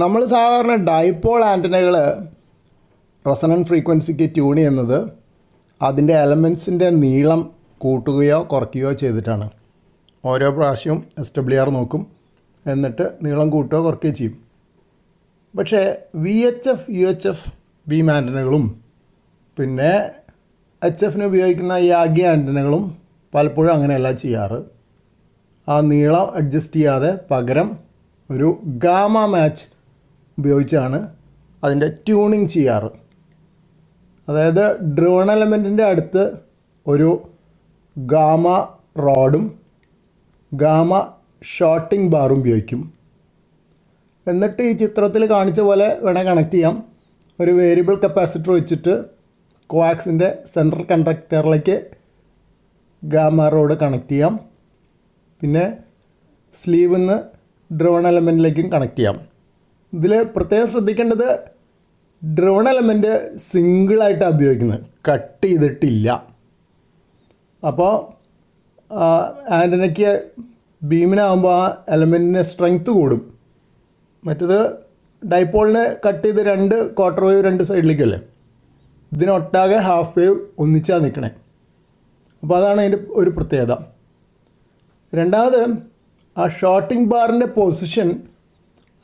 നമ്മൾ സാധാരണ ഡൈപോൾ ആന്റനകൾ റെസണൻ ഫ്രീക്വൻസിക്ക് ട്യൂൺ ചെയ്യുന്നത് അതിന്റെ എലമെൻസിന്റെ നീളം കൂട്ടുകയോ കുറയ്ക്കുകയോ ചെയ്തിട്ടാണ്. ഓരോ പ്രാവശ്യവും എസ് ഡബ്ല്യു ആർ നോക്കും എന്നിട്ട് നീളം കൂട്ടുകയോ കുറയ്ക്കുകയോ ചെയ്യും. പക്ഷേ V H F U H F beam ആന്റനകളും പിന്നെ എച്ച് എഫിന് ഉപയോഗിക്കുന്ന യാഗി ആന്റനകളും പലപ്പോഴും അങ്ങനെയല്ല ചെയ്യാറ്. ആ നീളം അഡ്ജസ്റ്റ് ചെയ്യാതെ പകരം ഒരു ഗാമ മാച്ച് ഉപയോഗിച്ചാണ് അതിന്റെ ട്യൂണിങ് ചെയ്യാറ്. അതായത് ഡ്രോൺ എലമെന്റിന്റെ അടുത്ത് ഒരു ഗാമ റോഡും ഗാമ ഷോട്ടിംഗ് ബാറും ഉപയോഗിക്കും. എന്നിട്ട് ഈ ചിത്രത്തിൽ കാണിച്ച പോലെ വേണേൽ കണക്ട് ചെയ്യാം. ഒരു വേരിയബിൾ കപ്പാസിറ്റർ വെച്ചിട്ട് കോവാക്സിന്റെ സെൻട്രൽ കണ്ടക്ടറിലേക്ക് ഗാമ റോഡ് കണക്ട് ചെയ്യാം. പിന്നെ സ്ലീവിൽ നിന്ന് ഡ്രോൺ എലമെന്റിലേക്കും കണക്ട് ചെയ്യാം. ഇതിൽ പ്രത്യേകം ശ്രദ്ധിക്കേണ്ടത് ഡ്രോൺ എലമെന്റ് സിംഗിളായിട്ടാണ് ഉപയോഗിക്കുന്നത്. കട്ട് ചെയ്തിട്ടില്ല. അപ്പോൾ ആന്റനയ്ക്ക് ബീമിനാകുമ്പോൾ ആ എലമെന്റിന് സ്ട്രെങ്ത്ത് കൂടും. മറ്റത് ഡൈപോളിനെ കട്ട് ചെയ്ത് രണ്ട് ക്വാർട്ടർ വേവ് രണ്ട് സൈഡിലേക്കല്ലേ ഇതിനൊട്ടാകെ ഹാഫ് വേവ് ഒന്നിച്ചാണ് നിൽക്കണേ അപ്പോൾ അതാണ് അതിന്റെ ഒരു പ്രത്യേകത. രണ്ടാമത് ആ ഷോട്ടിംഗ് ബാറിന്റെ പൊസിഷൻ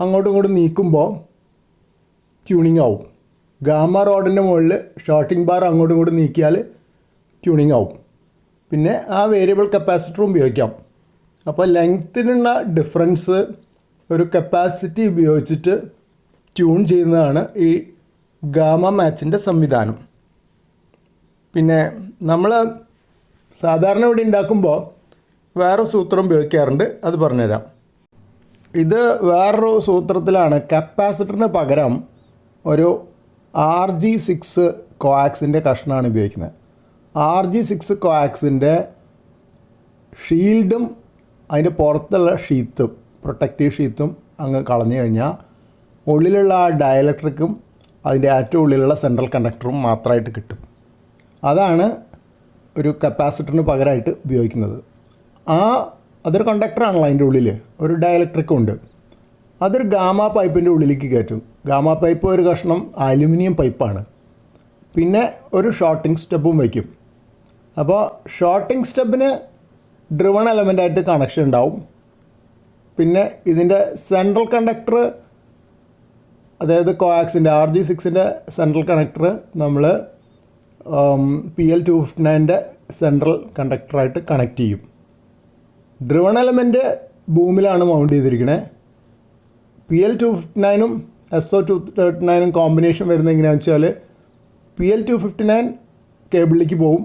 അങ്ങോട്ടും ഇങ്ങോട്ടും നീക്കുമ്പോൾ ട്യൂണിങ് ആവും. ഗാമ റോഡിന്റെ മുകളിൽ ഷോട്ടിംഗ് ബാർ അങ്ങോട്ടും ഇങ്ങോട്ടും നീക്കിയാൽ ട്യൂണിങ് ആവും. പിന്നെ ആ വേരിയബിൾ കപ്പാസിറ്റർ ഉപയോഗിക്കാം. അപ്പോൾ ലെങ്ത്തിനുള്ള ഡിഫറൻസ് ഒരു കപ്പാസിറ്റി ഉപയോഗിച്ചിട്ട് ട്യൂൺ ചെയ്യുന്നതാണ് ഈ ഗാമ മാച്ചിന്റെ സംവിധാനം. പിന്നെ നമ്മൾ സാധാരണ ഇവിടെ ഉണ്ടാക്കുമ്പോൾ വേറെ സൂത്രം ഉപയോഗിക്കാറുണ്ട്. അത് പറഞ്ഞുതരാം. ഇത് വേറൊരു സൂത്രത്തിലാണ്. കപ്പാസിറ്ററിന് പകരം ഒരു ആർ ജി സിക്സ് കോആക്സിന്റെ കഷ്ണമാണ് ഉപയോഗിക്കുന്നത്. ആർ ജി സിക്സ് കോആക്സിന്റെ ഷീൽഡും അതിന്റെ പുറത്തുള്ള ഷീത്തും പ്രൊട്ടക്റ്റീവ് ഷീത്തും അങ്ങ് കളഞ്ഞു കഴിഞ്ഞാൽ ഉള്ളിലുള്ള ആ ഡയലക്ട്രിക്കും അതിന്റെ ഏറ്റവും ഉള്ളിലുള്ള സെൻട്രൽ കണ്ടക്ടറും മാത്രമായിട്ട് കിട്ടും. അതാണ് ഒരു കപ്പാസിറ്ററിന് പകരമായിട്ട് ഉപയോഗിക്കുന്നത്. ആ അതൊരു കണ്ടക്ടറാണല്ലോ അതിന്റെ ഉള്ളിൽ ഒരു ഡയലക്ട്രിക്കും ഉണ്ട്. അതൊരു ഗാമ പൈപ്പിന്റെ ഉള്ളിലേക്ക് കയറ്റും. ഗാമ പൈപ്പ് ഒരു കഷ്ണം അലുമിനിയം പൈപ്പാണ് പിന്നെ ഒരു ഷോർട്ടിംഗ് സ്റ്റെപ്പും വയ്ക്കും. അപ്പോൾ ഷോർട്ടിംഗ് സ്റ്റെപ്പിന് ഡ്രിവൺ എലമെന്റായിട്ട് കണക്ഷൻ ഉണ്ടാവും. പിന്നെ ഇതിന്റെ സെൻട്രൽ കണ്ടക്ടർ അതായത് കോയാക്സിന്റെ ആർ ജി സിക്സിന്റെ സെൻട്രൽ കണക്ടർ നമ്മൾ പി എൽ ടു ഫിഫ്റ്റി നയന്റെ സെൻട്രൽ കണ്ടക്ടറായിട്ട് കണക്ട് ചെയ്യും. ഡ്രിവൺ എലമെന്റ് ബൂമിലാണ് മൗണ്ട് ചെയ്തിരിക്കുന്നത് പി എൽ ടു ഫിഫ്റ്റി നയനും എസ് ഒ ടു തേർട്ടി നയനും കോമ്പിനേഷൻ വരുന്നത് എങ്ങനെയാണെന്ന് വെച്ചാൽ P L two fifty nine കേബിളിലേക്ക് പോവും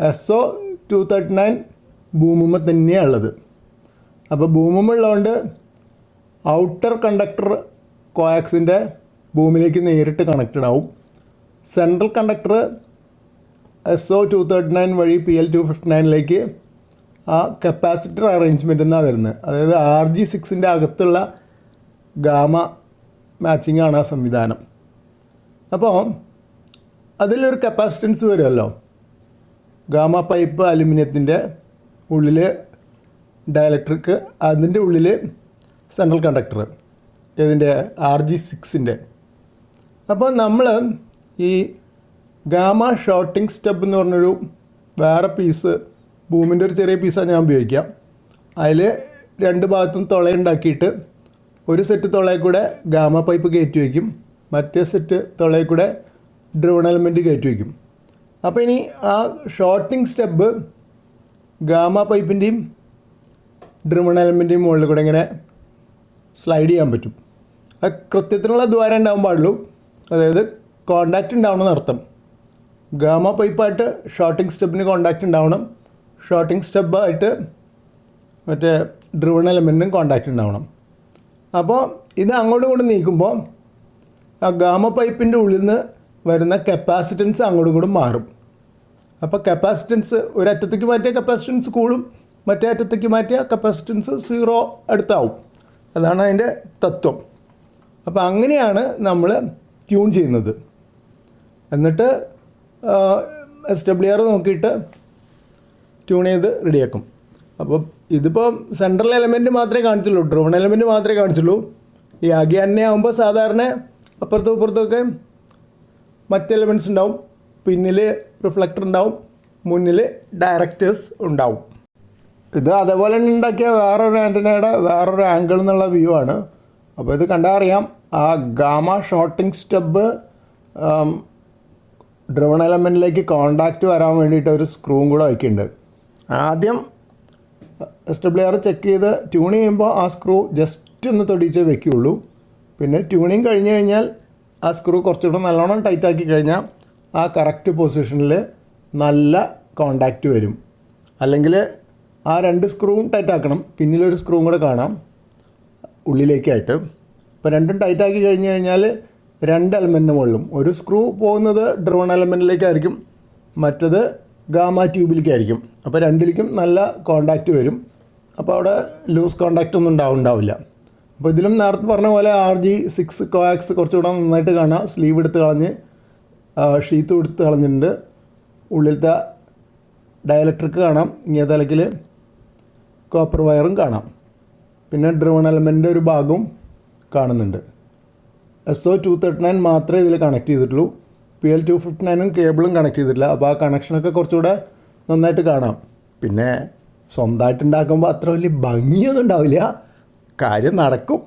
S O two thirty nine ഭൂമുമ്മ തന്നെയാണ് ഉള്ളത്. അപ്പോൾ ഭൂമുമ്മ ഉള്ളതുകൊണ്ട് ഔട്ടർ കണ്ടക്ടർ കോയാക്സിന്റെ ഭൂമിയിലേക്ക് നേരിട്ട് കണക്റ്റഡ് ആവും. Central conductor S O two thirty nine വഴി പി എൽ ടു ഫിഫ്റ്റി നയനിലേക്ക് ആ കപ്പാസിറ്റർ അറേഞ്ച്മെന്റ് എന്നാണ് വരുന്നത് അതായത് ആർ ജി സിക്സിന്റെ അകത്തുള്ള ഗാമ മാച്ചിങ് ആണ് ആ സംവിധാനം. അപ്പോൾ അതിലൊരു കപ്പാസിറ്റൻസ് വരുമല്ലോ ഗാമ പൈപ്പ് അലുമിനിയത്തിന്റെ ഉള്ളിൽ ഡയലക്ട്രിക് അതിന്റെ ഉള്ളിൽ സെൻട്രൽ കണ്ടക്ടർ ഇതിന്റെ ആർ ജി സിക്സിന്റെ അപ്പോൾ നമ്മൾ ഈ ഗാമ ഷോർട്ടിംഗ് സ്റ്റെപ്പ് എന്ന് പറഞ്ഞൊരു വേറെ പീസ് ഭൂമിന്റെ ഒരു ചെറിയ പീസാണ് ഞാൻ ഉപയോഗിക്കാം. അതിൽ രണ്ട് ഭാഗത്തും തുളയുണ്ടാക്കിയിട്ട് ഒരു സെറ്റ് തുളയിൽ കൂടെ ഗാമ പൈപ്പ് കയറ്റി വയ്ക്കും. മറ്റേ സെറ്റ് തുളയിൽ കൂടെ ഡ്രോൺ എലമെന്റ് കയറ്റി വയ്ക്കും. അപ്പോൾ ഇനി ആ ഷോർട്ടിങ് സ്റ്റെപ്പ് ഗാമ പൈപ്പിന്റെയും ഡ്രിമൺ എലമെന്റിന്റെയും മുകളിൽ കൂടെ ഇങ്ങനെ സ്ലൈഡ് ചെയ്യാൻ പറ്റും. അത് കൃത്യത്തിനുള്ള ദ്വാരം ഉണ്ടാകാൻ പാടുള്ളൂ. അതായത് കോണ്ടാക്റ്റ് ഉണ്ടാവണം എന്നർത്ഥം. ഗാമ പൈപ്പായിട്ട് ഷോർട്ടിങ് സ്റ്റെപ്പിന് കോണ്ടാക്റ്റ് ഉണ്ടാവണം. ഷോർട്ടിംഗ് സ്റ്റെപ്പായിട്ട് മറ്റേ ഡ്രിവൺ എലമെന്റും കോണ്ടാക്റ്റ് ഉണ്ടാവണം. അപ്പോൾ ഇത് അങ്ങോട്ടും ഇങ്ങോട്ടും നീക്കുമ്പോൾ ആ ഗാമ പൈപ്പിന്റെ ഉള്ളിൽ നിന്ന് വരുന്ന കപ്പാസിറ്റൻസ് അങ്ങോട്ടും ഇങ്ങോട്ടും മാറും. അപ്പോൾ കപ്പാസിറ്റൻസ് ഒരറ്റത്തേക്ക് മാറ്റിയ കപ്പാസിറ്റൻസ് കൂടും മറ്റേ അറ്റത്തേക്ക് മാറ്റിയ കപ്പാസിറ്റൻസ് സീറോ അടുത്താവും. അതാണ് അതിന്റെ തത്വം. അപ്പോൾ അങ്ങനെയാണ് നമ്മൾ ട്യൂൺ ചെയ്യുന്നത്. എന്നിട്ട് എസ് ഡബ്ല്യു ആർ നോക്കിയിട്ട് ട്യൂൺ ചെയ്ത് റെഡിയാക്കും അപ്പോൾ ഇതിപ്പോൾ സെൻട്രൽ എലമെന്റ് മാത്രമേ കാണിച്ചുള്ളൂ ഡ്രോൺ എലമെന്റ് മാത്രമേ കാണിച്ചുള്ളൂ. ഈ തന്നെ ആകുമ്പോൾ സാധാരണ അപ്പുറത്തും ഇപ്പുറത്തുമൊക്കെ മറ്റ് എലമെന്റ്സ് ഉണ്ടാവും. പിന്നിൽ റിഫ്ലക്ടർ ഉണ്ടാവും മുന്നിൽ ഡയറക്റ്റേഴ്സ് ഉണ്ടാവും. ഇത് അതേപോലെ ഉണ്ടാക്കിയ വേറൊരു ആന്റനയുടെ വേറൊരു ആംഗിൾ എന്നുള്ള വ്യൂ ആണ്. അപ്പോൾ ഇത് കണ്ടാൽ അറിയാം ആ ഗാമ ഷോട്ടിംഗ് സ്റ്റബ് ഡ്രോൺ എലമെന്റിലേക്ക് കോണ്ടാക്റ്റ് വരാൻ വേണ്ടിയിട്ട് ഒരു സ്ക്രൂവും കൂടെ വയ്ക്കുന്നുണ്ട് ആദ്യം എസ് ചെക്ക് ചെയ്ത് ട്യൂൺ ചെയ്യുമ്പോൾ ആ സ്ക്രൂ ജസ്റ്റ് ഒന്ന് തൊടിച്ച് വെക്കുകയുള്ളൂ. പിന്നെ ട്യൂണിങ് കഴിഞ്ഞ് കഴിഞ്ഞാൽ ആ സ്ക്രൂ കുറച്ചുകൂടെ നല്ലോണം ടൈറ്റ് ആക്കി കഴിഞ്ഞാൽ ആ കറക്റ്റ് പൊസിഷനിൽ നല്ല കോണ്ടാക്റ്റ് വരും. അല്ലെങ്കിൽ ആ രണ്ട് സ്ക്രൂവും ടൈറ്റ് ആക്കണം. പിന്നിലൊരു സ്ക്രൂവും കൂടെ കാണാം ഉള്ളിലേക്കായിട്ട്. അപ്പോൾ രണ്ടും ടൈറ്റാക്കി കഴിഞ്ഞ് കഴിഞ്ഞാൽ രണ്ട് എലമെന്റിന് മുകളിലും. ഒരു സ്ക്രൂ പോകുന്നത് ഡ്രോൺ എലമെന്റിലേക്കായിരിക്കും മറ്റത് ഗാമ ട്യൂബിലേക്കായിരിക്കും. അപ്പോൾ രണ്ടിലേക്കും നല്ല കോണ്ടാക്റ്റ് വരും. അപ്പോൾ അവിടെ ലൂസ് കോണ്ടാക്റ്റ് ഒന്നും ഉണ്ടാവും ഉണ്ടാവില്ല. അപ്പോൾ ഇതിലും നേരത്തെ പറഞ്ഞ പോലെ ആർ ജി സിക്സ് കോയാക്സ് കുറച്ചുകൂടെ നന്നായിട്ട് കാണാം സ്ലീവ് എടുത്ത് കളഞ്ഞ് ഷീത്തും എടുത്ത് കളഞ്ഞിട്ടുണ്ട്. ഉള്ളിലത്തെ ഡയലക്ട്രിക് കാണാം. ഇങ്ങേ തലക്കിൽ കോപ്പർ വയറും കാണാം. പിന്നെ ഡ്രോൺ എലമെന്റിന്റെ ഒരു ഭാഗവും കാണുന്നുണ്ട്. S O two thirty nine മാത്രമേ ഇതിൽ കണക്ട് ചെയ്തിട്ടുള്ളൂ. പി എൽ ടു ഫിഫ്റ്റി നയനും കേബിളും കണക്ട് ചെയ്തിട്ടില്ല. അപ്പോൾ ആ കണക്ഷനൊക്കെ കുറച്ചുകൂടെ നന്നായിട്ട് കാണാം. പിന്നെ സ്വന്തമായിട്ട് ഉണ്ടാക്കുമ്പോൾ അത്ര വലിയ ഭംഗിയൊന്നും ഉണ്ടാവില്ല. കാര്യം നടക്കും.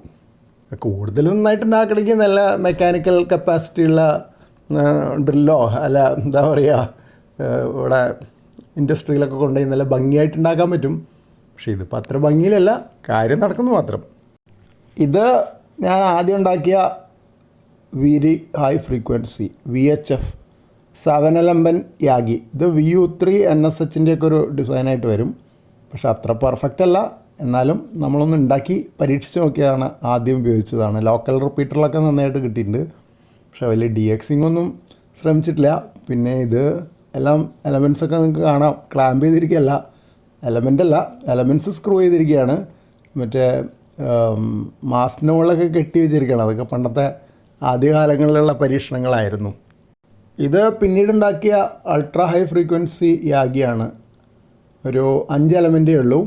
കൂടുതൽ നന്നായിട്ട് ഉണ്ടാക്കണമെങ്കിൽ നല്ല മെക്കാനിക്കൽ കപ്പാസിറ്റി ഉള്ള ഡ്രില്ലോ അല്ല എന്താ പറയുക ഇവിടെ ഇൻഡസ്ട്രിയിലൊക്കെ കൊണ്ടുപോയി നല്ല ഭംഗിയായിട്ട് ഉണ്ടാക്കാൻ പറ്റും. പക്ഷേ ഇതിപ്പോൾ അത്ര ഭംഗിയിലല്ല. കാര്യം നടക്കുന്നു മാത്രം. ഇത് ഞാൻ ആദ്യം ഉണ്ടാക്കിയ very high frequency V H F സവനലമ്പൻ Yagi. ഇത് V U three N S എച്ചിന്റെയൊക്കെ ഒരു ഡിസൈനായിട്ട് വരും. പക്ഷെ അത്ര പെർഫെക്റ്റ് അല്ല. എന്നാലും നമ്മളൊന്ന് ഉണ്ടാക്കി പരീക്ഷിച്ച് നോക്കിയതാണ് ആദ്യം ഉപയോഗിച്ചതാണ്. ലോക്കൽ റിപ്പീറ്ററിലൊക്കെ നന്നായിട്ട് കിട്ടിയിട്ടുണ്ട്. പക്ഷെ വലിയ ഡി എക്സിങ് ഒന്നും ശ്രമിച്ചിട്ടില്ല. പിന്നെ ഇത് എല്ലാം എലമെൻസൊക്കെ നിങ്ങൾക്ക് കാണാം. ക്ലാമ്പ് ചെയ്തിരിക്കുകയല്ല. എലമെന്റ് അല്ല. എലമെൻസ് സ്ക്രൂ ചെയ്തിരിക്കുകയാണ്. മറ്റേ മാസ്റ്റിന്റെ മുകളിലൊക്കെ കെട്ടി വെച്ചിരിക്കുകയാണ്. അതൊക്കെ പണ്ടത്തെ ആദ്യകാലങ്ങളിലുള്ള പരീക്ഷണങ്ങളായിരുന്നു. ഇത് പിന്നീടുണ്ടാക്കിയ അൾട്രാ ഹൈ ഫ്രീക്വൻസി യാഗിയാണ്. ഒരു അഞ്ച് എലമെന്റേ ഉള്ളൂ.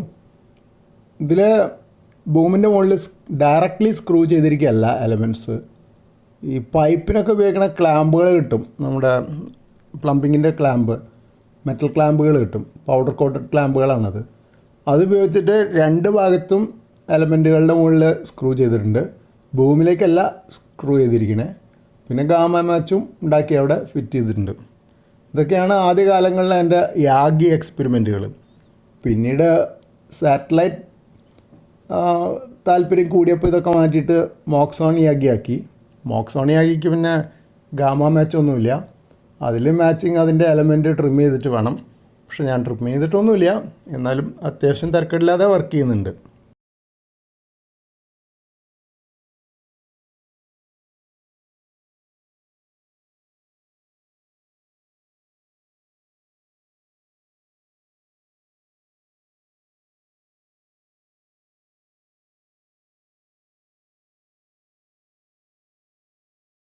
ഇതിൽ ബൂമിന്റെ മുകളിൽ ഡയറക്റ്റ്ലി സ്ക്രൂ ചെയ്തിരിക്കുകയല്ല എലമെന്റ്സ് ഈ പൈപ്പിനൊക്കെ ഉപയോഗിക്കുന്ന ക്ലാമ്പുകൾ കിട്ടും. നമ്മുടെ പ്ലംബിങ്ങിന്റെ ക്ലാമ്പ് മെറ്റൽ ക്ലാമ്പുകൾ കിട്ടും. പൗഡർ കോട്ടഡ് ക്ലാമ്പുകളാണത് അത് ഉപയോഗിച്ചിട്ട് രണ്ട് ഭാഗത്തും എലമെന്റുകളുടെ മുകളിൽ സ്ക്രൂ ചെയ്തിട്ടുണ്ട്. ഭൂമിയിലേക്കല്ല സ്ക്രൂ ചെയ്തിരിക്കണേ. പിന്നെ ഗാമ മാച്ചും ഉണ്ടാക്കി അവിടെ ഫിറ്റ് ചെയ്തിട്ടുണ്ട്. ഇതൊക്കെയാണ് ആദ്യകാലങ്ങളിലെ എന്റെ യാഗി എക്സ്പെരിമെന്റുകൾ പിന്നീട് സാറ്റലൈറ്റ് താല്പര്യം കൂടിയപ്പോൾ ഇതൊക്കെ മാറ്റിയിട്ട് മോക്സോൺ യാഗി ആക്കി. മോക്സോൺ യാഗിക്ക് പിന്നെ ഗാമ മാച്ചൊന്നുമില്ല അതിൽ മാച്ചിങ് അതിന്റെ എലമെന്റ് ട്രിം ചെയ്തിട്ട് വേണം. പക്ഷെ ഞാൻ ട്രിം ചെയ്തിട്ടൊന്നുമില്ല. എന്നാലും അത്യാവശ്യം തിരക്കില്ലാതെ വർക്ക് ചെയ്യുന്നുണ്ട്.